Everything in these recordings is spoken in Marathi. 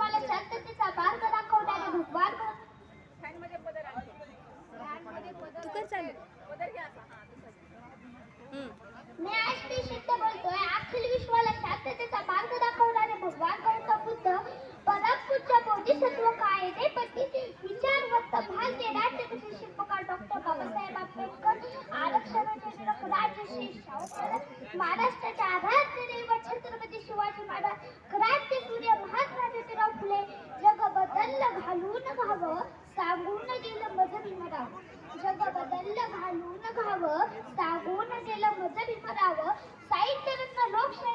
विश्वाला शांततेचा मार्ग दाखवणारे भगवान तू चालू. मी आज ते सिद्ध बोलतोय. अखिल विश्वाला शांततेचा मार्ग दाखवणारे भगवान गौतम बुद्ध? परमपूज्य बोधिसत्व विचारवंत भारतीय राज्यकचे शिल्पकार डॉक्टर बाबासाहेब आंबेडकर महाराज महाराष्ट्राच्या घालून घावं सागून गेलं मज भीमराव साहित्यरत्न लोकशाहीर अण्णाभाऊ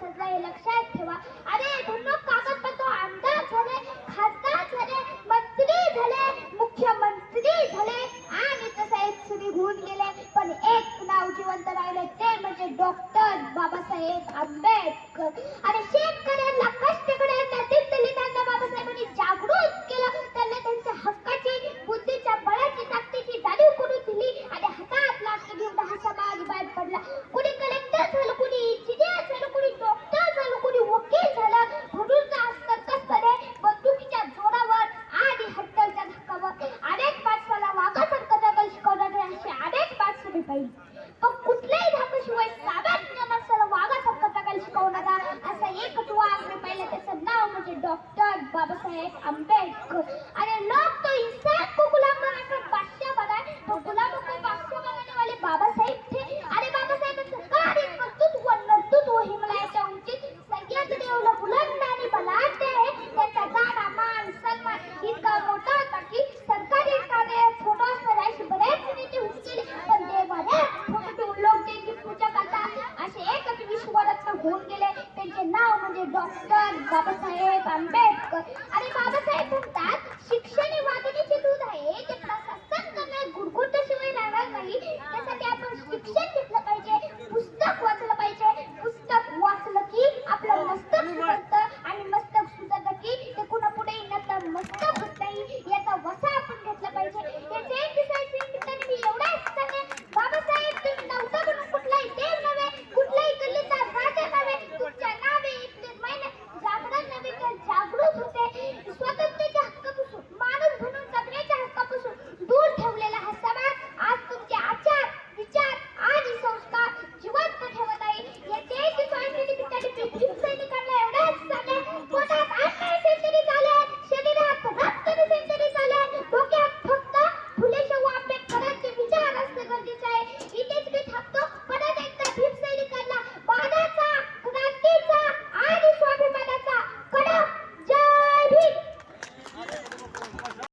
सजला हे लक्षात ठेवा. अरे धन्नो कागदपत्र आमदार झाले खासदार झाले मंत्री झाले मुख्यमंत्री झाले आणि तसेच सुनी होऊन गेले. पण एक नाव जिवंत राहिले ते म्हणजे डॉक्टर बाबासाहेब आंबेडकर. आणि शेतकऱ्यांना कष्ट कष्टकऱ्यांना दलितांना बाबासाहेबांनी जागृत केलं. त्यांना त्यांच्या हक्काची बुद्धीच्या बळाची ताकदीची जाणीव करून दिली. आणि हातात लाटणं घेऊन हा समाज बाहेर पडला. कुणी कलेक्टर झालं बाबासाहेब आंबेडकर. आणि लोक तो इन्सान को गुलाम बनाकर बाबासाहेब आंबेडकर. आणि बाबासाहेब म्हणतात शिक्षण हे वाघिणीचे दूध आहे. जे प्रशासन करण्यात गुडगुडल्याशिवाय राहणार नाही. त्यासाठी आपण शिक्षण घेतलं पाहिजे पुस्तक वाचलं पाहिजे. पुस्तक वाचलं की आपलं मस्तक